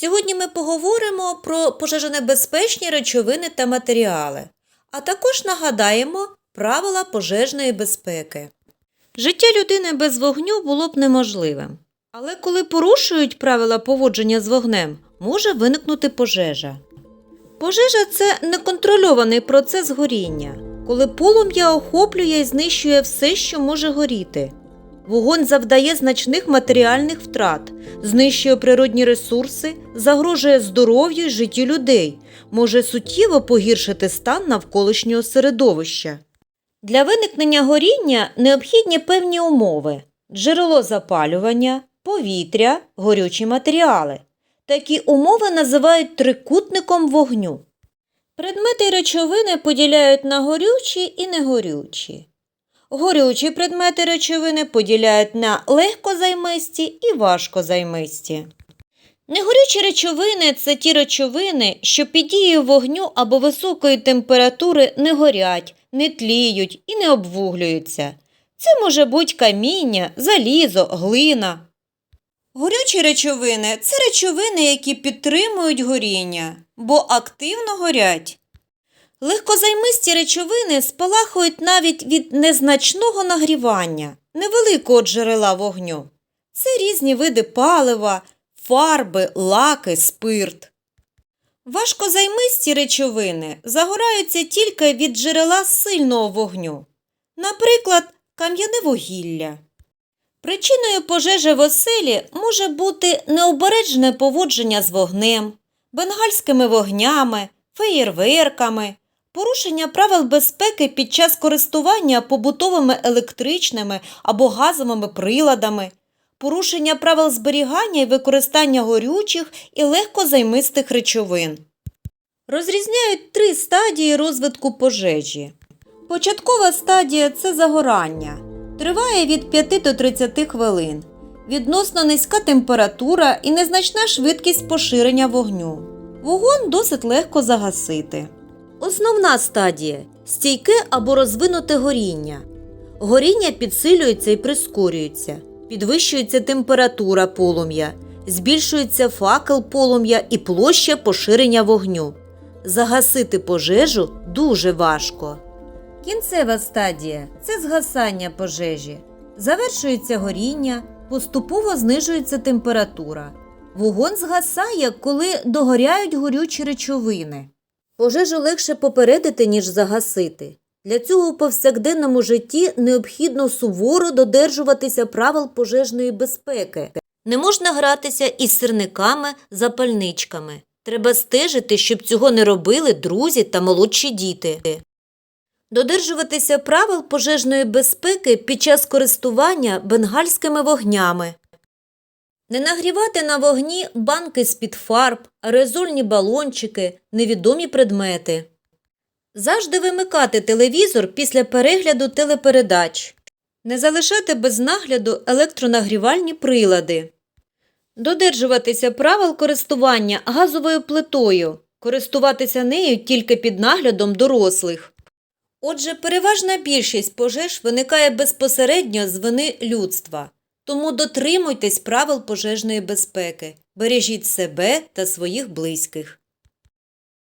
Сьогодні ми поговоримо про пожежонебезпечні речовини та матеріали, а також нагадаємо правила пожежної безпеки. Життя людини без вогню було б неможливим. Але коли порушують правила поводження з вогнем, може виникнути пожежа. Пожежа це неконтрольований процес горіння, коли полум'я охоплює і знищує все, що може горіти. Вогонь завдає значних матеріальних втрат, знищує природні ресурси, загрожує здоров'ю й життю людей, може суттєво погіршити стан навколишнього середовища. Для виникнення горіння необхідні певні умови: джерело запалювання, повітря, горючі матеріали. Такі умови називають трикутником вогню. Предмети й речовини поділяють на горючі і негорючі. Горючі предмети речовини поділяють на легкозаймисті і важкозаймисті. Негорючі речовини це ті речовини, що під дією вогню або високої температури не горять, не тліють і не обвуглюються. Це може бути каміння, залізо, глина. Горючі речовини це речовини, які підтримують горіння, бо активно горять. Легкозаймисті речовини спалахують навіть від незначного нагрівання, невеликого джерела вогню. Це різні види палива, фарби, лаки, спирт. Важкозаймисті речовини загораються тільки від джерела сильного вогню, наприклад, кам'яне вугілля. Причиною пожежі в оселі може бути необережне поводження з вогнем, бенгальськими вогнями, феєрверками, порушення правил безпеки під час користування побутовими електричними або газовими приладами, порушення правил зберігання і використання горючих і легкозаймистих речовин. Розрізняють три стадії розвитку пожежі. Початкова стадія це загорання. Триває від 5 до 30 хвилин. Відносно низька температура і незначна швидкість поширення вогню. Вогонь досить легко загасити. Основна стадія стійке або розвинуте горіння. Горіння підсилюється і прискорюється, підвищується температура полум'я, збільшується факел полум'я і площа поширення вогню. Загасити пожежу дуже важко. Кінцева стадія це згасання пожежі. Завершується горіння, поступово знижується температура. Вогонь згасає, коли догоряють горючі речовини. Пожежу легше попередити, ніж загасити. Для цього у повсякденному житті необхідно суворо додержуватися правил пожежної безпеки. Не можна гратися із сирниками, запальничками. Треба стежити, щоб цього не робили друзі та молодші діти. Додержуватися правил пожежної безпеки під час користування бенгальськими вогнями. Не нагрівати на вогні банки з-під фарб, аерозольні балончики, невідомі предмети. Завжди вимикати телевізор після перегляду телепередач. Не залишати без нагляду електронагрівальні прилади. Додержуватися правил користування газовою плитою. Користуватися нею тільки під наглядом дорослих. Отже, переважна більшість пожеж виникає безпосередньо з вини людства. Тому дотримуйтесь правил пожежної безпеки, бережіть себе та своїх близьких.